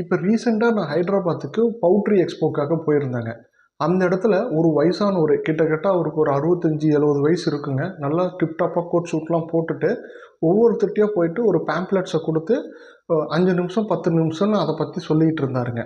இப்போ ரீசெண்டாக நான் ஹைதராபாத்துக்கு பவுட்ரி எக்ஸ்போக்காக போயிருந்தேங்க. அந்த இடத்துல ஒரு வயசான ஒரு கிட்டத்தட்ட அவருக்கு ஒரு அறுபத்தஞ்சி எழுபது வயசு இருக்குங்க. நல்லா டிப்டாப்பாக கோட் ஷூட்லாம் போட்டுட்டு ஒவ்வொருத்தட்டியாக போயிட்டு ஒரு பேம்ப்ளெட்ஸை கொடுத்து அஞ்சு நிமிஷம் பத்து நிமிஷம்னு அதை பற்றி சொல்லிகிட்டு இருந்தாருங்க.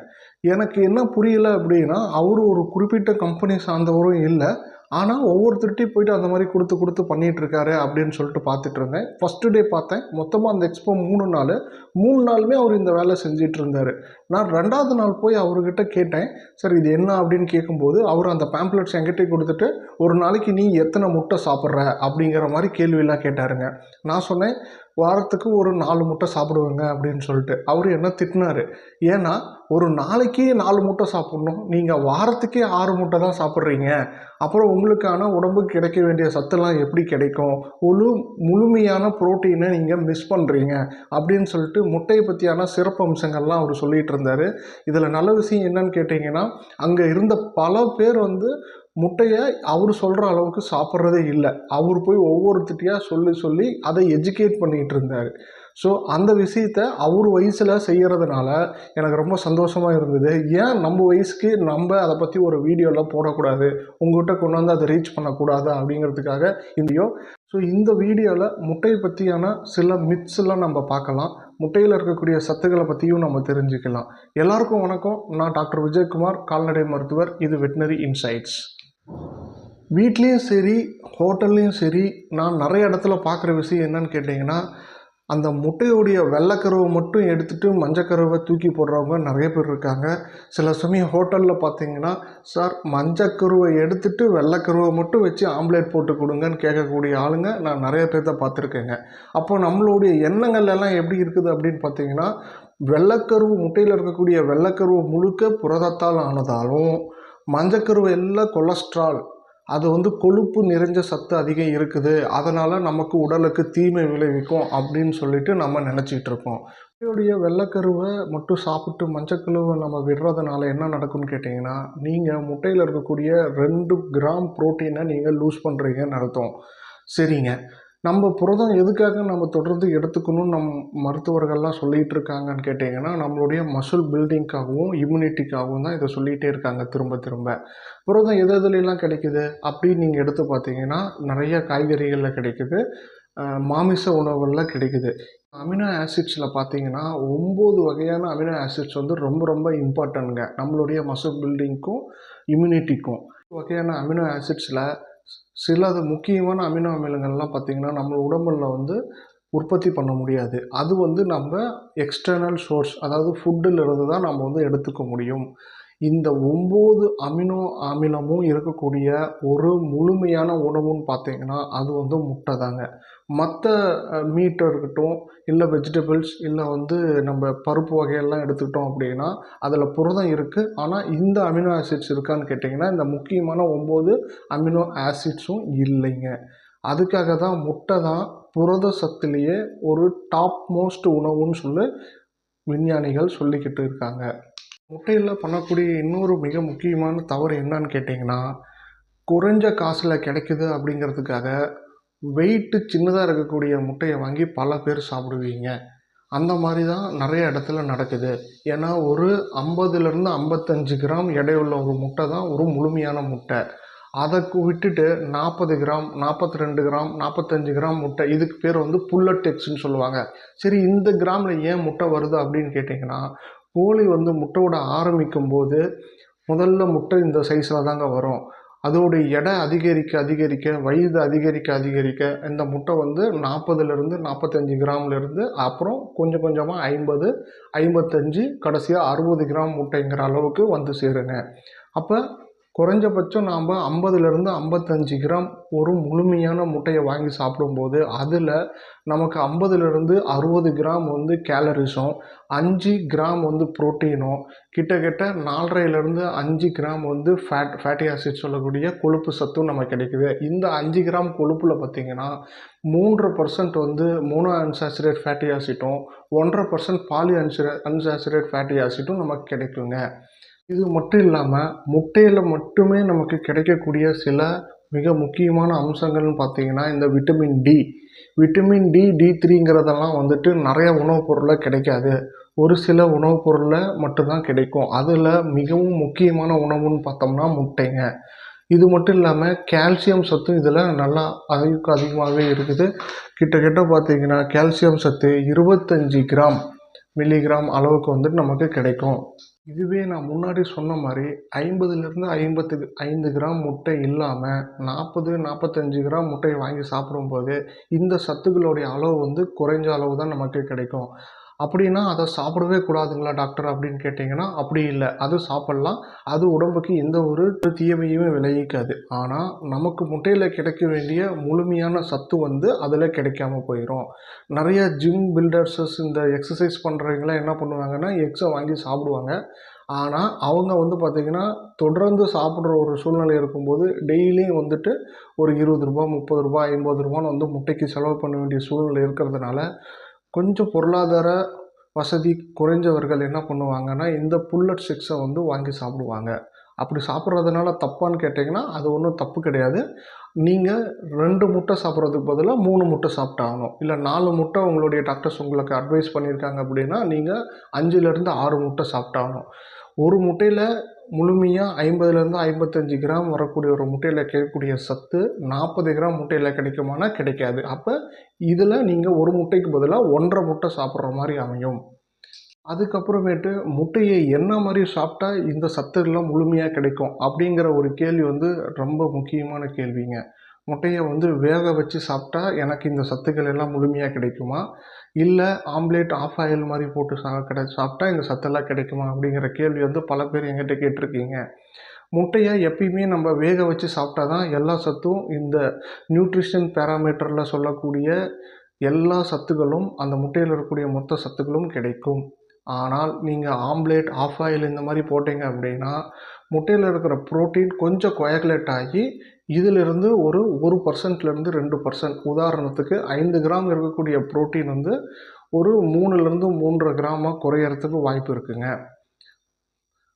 எனக்கு என்ன புரியல அப்படின்னா அவர் ஒரு குறிப்பிட்ட கம்பெனி சார்ந்தவரும் இல்லை. ஆனால் ஒவ்வொருத்தர்கிட்டையும் போயிட்டு அந்த மாதிரி கொடுத்து கொடுத்து பண்ணிகிட்ருக்காரு அப்படின்னு சொல்லிட்டு பார்த்துட்டு இருந்தேன் ஃபஸ்ட்டு டே பார்த்தேன். மொத்தமாக அந்த எக்ஸ்போ மூணு நாள். மூணு நாளுமே அவர் இந்த வேலை செஞ்சிட்டு இருந்தார் நான் ரெண்டாவது நாள் போய் அவர்கிட்ட கேட்டேன். சார் இது என்ன? அப்படின்னு கேட்கும்போது அவர் அந்த பேம்ப்ளெட்ஸ் என்கிட்ட கொடுத்துட்டு ஒரு நாளைக்கு நீ எத்தனை முட்டை சாப்பிட்ற? அப்படிங்கிற மாதிரி கேள்வியெல்லாம் கேட்டாருங்க. நான் சொன்னேன் வாரத்துக்கு ஒரு நாலு முட்டை சாப்பிடுவேங்க அப்படின்னு சொல்லிட்டு அவர் என்ன திட்டினார்? ஏன்னா ஒரு நாளைக்கே நாலு முட்டை சாப்பிட்ணும். நீங்கள் வாரத்துக்கே ஆறு முட்டை தான் சாப்பிட்றீங்க. அப்புறம் உங்களுக்கான உடம்புக்கு கிடைக்க வேண்டிய சத்துலாம் எப்படி கிடைக்கும்? முழு முழுமையான புரோட்டீனை நீங்கள் மிஸ் பண்ணுறீங்க அப்படின்னு சொல்லிட்டு முட்டையை பற்றியான சிறப்பு அம்சங்கள்லாம் அவர் சொல்லிகிட்டு இருந்தார். இதில் நல்ல விஷயம் என்னன்னு கேட்டிங்கன்னா அங்கே இருந்த பல பேர் வந்து முட்டையை அவர் சொல்கிற அளவுக்கு சாப்பிட்றதே இல்லை. அவர் போய் ஒவ்வொருத்திட்டையாக சொல்லி சொல்லி அதை எஜுகேட் பண்ணிகிட்டு இருந்தார். ஸோ அந்த விஷயத்த அவர் வயசில் செய்கிறதுனால எனக்கு ரொம்ப சந்தோஷமாக இருந்தது. ஏன் நம்ம வயசுக்கு நம்ம அதை பற்றி ஒரு வீடியோலாம் போடக்கூடாது? உங்கள்கிட்ட கொண்டு வந்து அதை ரீச் பண்ணக்கூடாது? அப்படிங்கிறதுக்காக இந்தியோ ஸோ இந்த வீடியோவில் முட்டையை பற்றியான சில மித்ஸ்லாம் நம்ம பார்க்கலாம். முட்டையில் இருக்கக்கூடிய சத்துக்களை பற்றியும் நம்ம தெரிஞ்சுக்கலாம். எல்லாருக்கும் வணக்கம். நான் டாக்டர் விஜயகுமார் கால்நடை மருத்துவர். இது வெட்டினரி இன்சைட்ஸ். வீட்லேயும் சரி ஹோட்டல்லையும் சரி நான் நிறைய இடத்துல பார்க்குற விஷயம் என்னன்னு கேட்டிங்கன்னா அந்த முட்டையுடைய வெள்ளைக்கருவை மட்டும் எடுத்துகிட்டு மஞ்சக்கருவை தூக்கி போடுறவங்க நிறைய பேர் இருக்காங்க. சில சமயம் ஹோட்டலில் பார்த்தீங்கன்னா சார் மஞ்சக்கருவை எடுத்துகிட்டு வெள்ளைக்கருவை மட்டும் வச்சு ஆம்லேட் போட்டு கொடுங்கன்னு கேட்கக்கூடிய ஆளுங்க நான் நிறைய பேர்த்த பார்த்துருக்கேங்க. அப்போ நம்மளுடைய எண்ணங்கள் எல்லாம் எப்படி இருக்குது அப்படின்னு பார்த்தீங்கன்னா வெள்ளைக்கருவு முட்டையில் இருக்கக்கூடிய வெள்ளைக்கருவு முழுக்க புரதத்தால் ஆனதாலும் மஞ்சக்கருவை எல்லாம் கொலஸ்ட்ரால் அது வந்து கொழுப்பு நிறைஞ்ச சத்து அதிகம் இருக்குது. அதனால் நமக்கு உடலுக்கு தீமை விளைவிக்கும் அப்படின்னு சொல்லிட்டு நம்ம நினச்சிக்கிட்டு இருக்கோம். முட்டையுடைய வெள்ளைக்கருவை மட்டும் சாப்பிட்டு மஞ்சக்கருவை நம்ம விடுறதுனால என்ன நடக்கும்னு கேட்டிங்கன்னா நீங்கள் முட்டையில் இருக்கக்கூடிய ரெண்டு கிராம் புரோட்டீனை நீங்கள் லூஸ் பண்ணுறீங்கன்னு அர்த்தம். சரிங்க. நம்ம புரதம் எதுக்காக நம்ம தொடர்ந்து எடுத்துக்கணும்னு நம் மருத்துவர்கள்லாம் சொல்லிகிட்டு இருக்காங்கன்னு கேட்டிங்கன்னா நம்மளுடைய மசில் பில்டிங்காகவும் இம்யூனிட்டிக்காகவும் தான் இதை சொல்லிகிட்டே இருக்காங்க திரும்ப திரும்ப. புரதம் எது எதுலாம் கிடைக்குது? அப்படின்னு நீங்கள் எடுத்து பார்த்தீங்கன்னா நிறைய காய்கறிகளில் கிடைக்குது. மாமிச உணவுகளில் கிடைக்குது. அமினோ ஆசிட்ஸில் பார்த்தீங்கன்னா ஒம்பது வகையான அமினோ ஆசிட்ஸ் வந்து ரொம்ப ரொம்ப இம்பார்ட்டன்ட்ங்க நம்மளுடைய மசில் பில்டிங்க்கும் இம்யூனிட்டிக்கும் வகையான அமினோ ஆசிட்ஸில் சில முக்கியமான அமினோ அமிலங்கள்லாம் பார்த்திங்கன்னா நம்ம உடம்புல வந்து உற்பத்தி பண்ண முடியாது. அது வந்து நம்ம எக்ஸ்டர்னல் சோர்ஸ் அதாவது ஃபுட்டில் இருந்து தான் நம்ம வந்து எடுத்துக்க முடியும். இந்த ஒம்பது அமினோ அமிலமும் இருக்கக்கூடிய ஒரு முழுமையான உணவுன்னு பார்த்தீங்கன்னா அது வந்து முட்டை தாங்க. மற்ற மீட் இருக்கட்டும் இல்லை வெஜிடபிள்ஸ் இல்லை வந்து நம்ம பருப்பு வகையெல்லாம் எடுத்துக்கிட்டோம் அப்படின்னா அதில் புரதம் இருக்குது ஆனால் இந்த அமினோ ஆசிட்ஸ் இருக்கான்னு கேட்டிங்கன்னா இந்த முக்கியமான ஒம்பது அமினோ ஆசிட்ஸும் இல்லைங்க. அதுக்காக தான் முட்டை தான் புரத சத்துலேயே ஒரு டாப் மோஸ்ட் உணவுன்னு சொல்லி விஞ்ஞானிகள் சொல்லிக்கிட்டு இருக்காங்க. முட்டையில் பண்ணக்கூடிய இன்னொரு மிக முக்கியமான தவறு என்னன்னு கேட்டிங்கன்னா குறைஞ்ச காசில் கிடைக்குது அப்படிங்கிறதுக்காக வெயிட்டு சின்னதாக இருக்கக்கூடிய முட்டையை வாங்கி பல பேர் சாப்பிடுவீங்க. அந்த மாதிரி தான் நிறைய இடத்துல நடக்குது. ஏன்னா ஒரு ஐம்பதுலேருந்து ஐம்பத்தஞ்சு கிராம் எடையுள்ள ஒரு முட்டை தான் ஒரு முழுமையான முட்டை. அதை விட்டுட்டு நாற்பது கிராம் நாற்பத்தி ரெண்டு கிராம் நாற்பத்தஞ்சு கிராம் முட்டை இதுக்கு பேர் வந்து புல்லட் எக்ஸ்ன்னு சொல்லுவாங்க சரி இந்த கிராமில் ஏன் முட்டை வருது அப்படின்னு கேட்டிங்கன்னா கோழி வந்து முட்டை விட ஆரம்பிக்கும் போது முதல்ல முட்டை இந்த சைஸில் தாங்க வரும். அதோடைய எடை அதிகரிக்க அதிகரிக்க வயது அதிகரிக்க அதிகரிக்க இந்த முட்டை வந்து நாற்பதுலேருந்து நாற்பத்தஞ்சு கிராம்லேருந்து அப்புறம் கொஞ்சம் கொஞ்சமாக ஐம்பது ஐம்பத்தஞ்சு கடைசியாக அறுபது கிராம் முட்டைங்கிற அளவுக்கு வந்து சேருங்க. அப்போ குறைஞ்சபட்சம் நாம் ஐம்பதுலேருந்து ஐம்பத்தஞ்சு கிராம் ஒரு முழுமையான முட்டையை வாங்கி சாப்பிடும்போது அதில் நமக்கு ஐம்பதுலேருந்து அறுபது கிராம் வந்து கேலரிஸும் அஞ்சு கிராம் வந்து ப்ரோட்டீனும் கிட்டத்தட்ட நாலரைலேருந்து அஞ்சு கிராம் வந்து ஃபேட் ஃபேட்டி ஆசிட் சொல்லக்கூடிய கொழுப்பு சத்தும் நமக்கு கிடைக்குது. இந்த அஞ்சு கிராம் கொழுப்பில் பார்த்தீங்கன்னா மூன்று பர்சன்ட் வந்து மோனோ அன்சாச்சுரேட் ஃபேட்டி ஆசிட்டும் ஒன்றரை பர்சன்ட் பாலி அன்சுரே அன்சாச்சுரேட் ஃபேட்டி ஆசிட்டும் நமக்கு கிடைக்குங்க. இது மட்டும் இல்லாமல் முட்டையில் மட்டுமே நமக்கு கிடைக்கக்கூடிய சில மிக முக்கியமான அம்சங்கள்னு பார்த்தீங்கன்னா இந்த vitamin D vitamin D D த்ரீங்கிறதெல்லாம் வந்துட்டு நிறைய உணவுப் பொருளில் கிடைக்காது. ஒரு சில உணவுப் பொருளில் மட்டும்தான் கிடைக்கும். அதில் மிகவும் முக்கியமான உணவுன்னு பார்த்தோம்னா முட்டைங்க. இது மட்டும் இல்லாமல் கால்சியம் சத்தும் இதில் நல்லா அதிகம் அதிகமாகவே இருக்குது. கிட்டத்தட்ட பார்த்தீங்கன்னா கால்சியம் சத்து இருபத்தஞ்சி கிராம் மில்லிகிராம் அளவுக்கு வந்துட்டு நமக்கு கிடைக்கும். இதுவே நான் முன்னாடி சொன்ன மாதிரி ஐம்பதுலேருந்து ஐம்பத்து ஐந்து கிராம் முட்டை இல்லாமல் நாற்பது நாற்பத்தஞ்சு கிராம் முட்டையை வாங்கி சாப்பிடும்போது இந்த சத்துக்களுடைய அளவு வந்து குறைஞ்ச அளவு தான் நமக்கு கிடைக்கும். அப்படின்னா அதை சாப்பிடவே கூடாதுங்களா டாக்டர் அப்படின்னு கேட்டிங்கன்னா அப்படி இல்லை. அது சாப்பிட்லாம். அது உடம்புக்கு எந்த ஒரு தீமையுமே விளைவிக்காது. ஆனால் நமக்கு முட்டையில் கிடைக்க வேண்டிய முழுமையான சத்து வந்து அதில் கிடைக்காம போயிடும் நிறைய ஜிம் பில்டர்ஸஸ் இந்த எக்ஸசைஸ் பண்ணுறவங்களாம் என்ன பண்ணுவாங்கன்னா எக்ஸை வாங்கி சாப்பிடுவாங்க. ஆனால் அவங்க வந்து பார்த்திங்கன்னா தொடர்ந்து சாப்பிட்ற ஒரு சூழ்நிலை இருக்கும்போது டெய்லியும் வந்துட்டு ஒரு இருபது ரூபா முப்பது ரூபா ஐம்பது ரூபான்னு வந்து முட்டைக்கு செலவு பண்ண வேண்டிய சூழ்நிலை இருக்கிறதுனால கொஞ்சம் பொருளாதார வசதி குறைஞ்சவர்கள் என்ன பண்ணுவாங்கன்னா இந்த புல்லட் சிக்ஸை வந்து வாங்கி சாப்பிடுவாங்க. அப்படி சாப்பிட்றதுனால தப்பான்னு கேட்டிங்கன்னா அது ஒன்றும் தப்பு கிடையாது. நீங்கள் ரெண்டு முட்டை சாப்பிட்றதுக்கு பதிலாக மூணு முட்டை சாப்பிட்டாகணும் இல்லை நாலு முட்டை உங்களுடைய டாக்டர்ஸ் உங்களுக்கு அட்வைஸ் பண்ணியிருக்காங்க அப்படின்னா நீங்கள் அஞ்சுலேருந்து ஆறு முட்டை சாப்பிட்டாகணும் ஒரு முட்டையில் முழுமையாக ஐம்பதுலேருந்து ஐம்பத்தஞ்சு கிராம் வரக்கூடிய ஒரு முட்டையில் கிடைக்கக்கூடிய சத்து நாற்பது கிராம் முட்டையில் கிடைக்குமானா கிடைக்காது. அப்போ இதில் நீங்கள் ஒரு முட்டைக்கு பதிலாக ஒன்றரை முட்டை சாப்பிட்ற மாதிரி அமையும். அதுக்கப்புறமேட்டு முட்டையை என்ன மாதிரி சாப்பிட்டா இந்த சத்துக்கள்லாம் முழுமையாக கிடைக்கும் அப்படிங்கிற ஒரு கேள்வி வந்து ரொம்ப முக்கியமான கேள்விங்க. முட்டையை வந்து வேக வச்சு சாப்பிட்டா எனக்கு இந்த சத்துக்கள் எல்லாம் முழுமையாக கிடைக்குமா? இல்லை ஆம்லேட் ஆஃப் ஆயில் மாதிரி போட்டு சா கிடை சாப்பிட்டா இந்த சத்தெல்லாம் கிடைக்குமா? அப்படிங்கிற கேள்வி வந்து பல பேர் எங்கிட்ட கேட்டிருக்கீங்க. முட்டையை எப்பயுமே நம்ம வேக வச்சு சாப்பிட்டா தான் எல்லா சத்தும் இந்த நியூட்ரிஷன் பேராமீட்டரில் சொல்லக்கூடிய எல்லா சத்துக்களும் அந்த முட்டையில் இருக்கக்கூடிய மொத்த சத்துக்களும் கிடைக்கும். ஆனால் நீங்கள் ஆம்லேட் ஆஃப் ஆயில் இந்த மாதிரி போட்டிங்க அப்படின்னா முட்டையில் இருக்கிற ப்ரோட்டீன் கொஞ்சம் கொயகுலேட் ஆகி இதிலிருந்து ஒரு ஒரு பர்சன்ட்லேருந்து ரெண்டு பர்சன்ட் உதாரணத்துக்கு ஐந்து கிராம் இருக்கக்கூடிய ப்ரோட்டீன் வந்து ஒரு மூணுலேருந்து மூன்றரை கிராமாக குறையறதுக்கு வாய்ப்பு இருக்குங்க.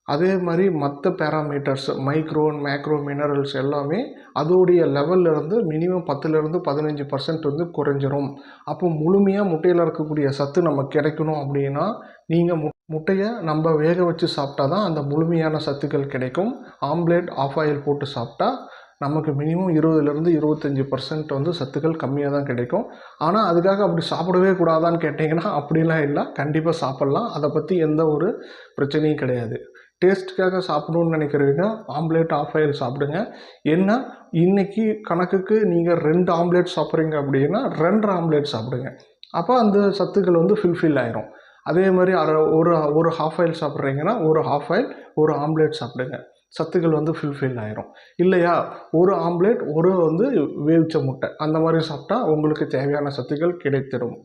அதே மாதிரி மற்ற பேராமீட்டர்ஸ் மைக்ரோ மேக்ரோ மினரல்ஸ் எல்லாமே அதோடைய லெவல்லேருந்து மினிமம் பத்துலேருந்து பதினஞ்சு பர்சன்ட் வந்து குறைஞ்சிரும். அப்போ முழுமையாக முட்டையில் இருக்கக்கூடிய சத்து நம்ம கிடைக்கணும் அப்படின்னா நீங்கள் மு முட்டையை நம்ம வேக வச்சு சாப்பிட்டா தான் அந்த முழுமையான சத்துக்கள் கிடைக்கும். ஆம்லேட் ஆஃப் ஆயில் போட்டு சாப்பிட்டா நமக்கு மினிமம் இருபதுலேருந்து இருபத்தஞ்சி பர்சன்ட் வந்து சத்துக்கள் கம்மியாக தான் கிடைக்கும். ஆனால் அதுக்காக அப்படி சாப்பிடவே கூடாதான்னு கேட்டிங்கன்னா அப்படிலாம் இல்லை. கண்டிப்பாக சாப்பிட்லாம். அதை பற்றி எந்த ஒரு பிரச்சனையும் கிடையாது. டேஸ்ட்டுக்காக சாப்பிடணும்னு நினைக்கிறவங்க ஆம்லேட் ஆஃப் ஆயில் சாப்பிடுங்க. ஏன்னா இன்றைக்கி கணக்குக்கு நீங்கள் ரெண்டு ஆம்லேட் சாப்பிட்றீங்க அப்படின்னா ரெண்டு ஆம்லேட் சாப்பிடுங்க. அப்போ அந்த சத்துக்கள் வந்து ஃபில்ஃபில் ஆயிரும். அதே மாதிரி அரை ஒரு ஒரு ஹாஃப் ஆயில் சாப்பிட்றீங்கன்னா ஒரு ஹாஃப் ஆயில் ஒரு ஆம்லேட் சாப்பிடுங்க. சத்துக்கள் வந்து ஃபில்ஃபில் ஆயிரும். இல்லையா? ஒரு ஆம்லேட் ஒரு வந்து வேவிச்ச முட்டை அந்த மாதிரி சாப்பிட்டா உங்களுக்கு தேவையான சத்துக்கள் கிடைத்திடும்.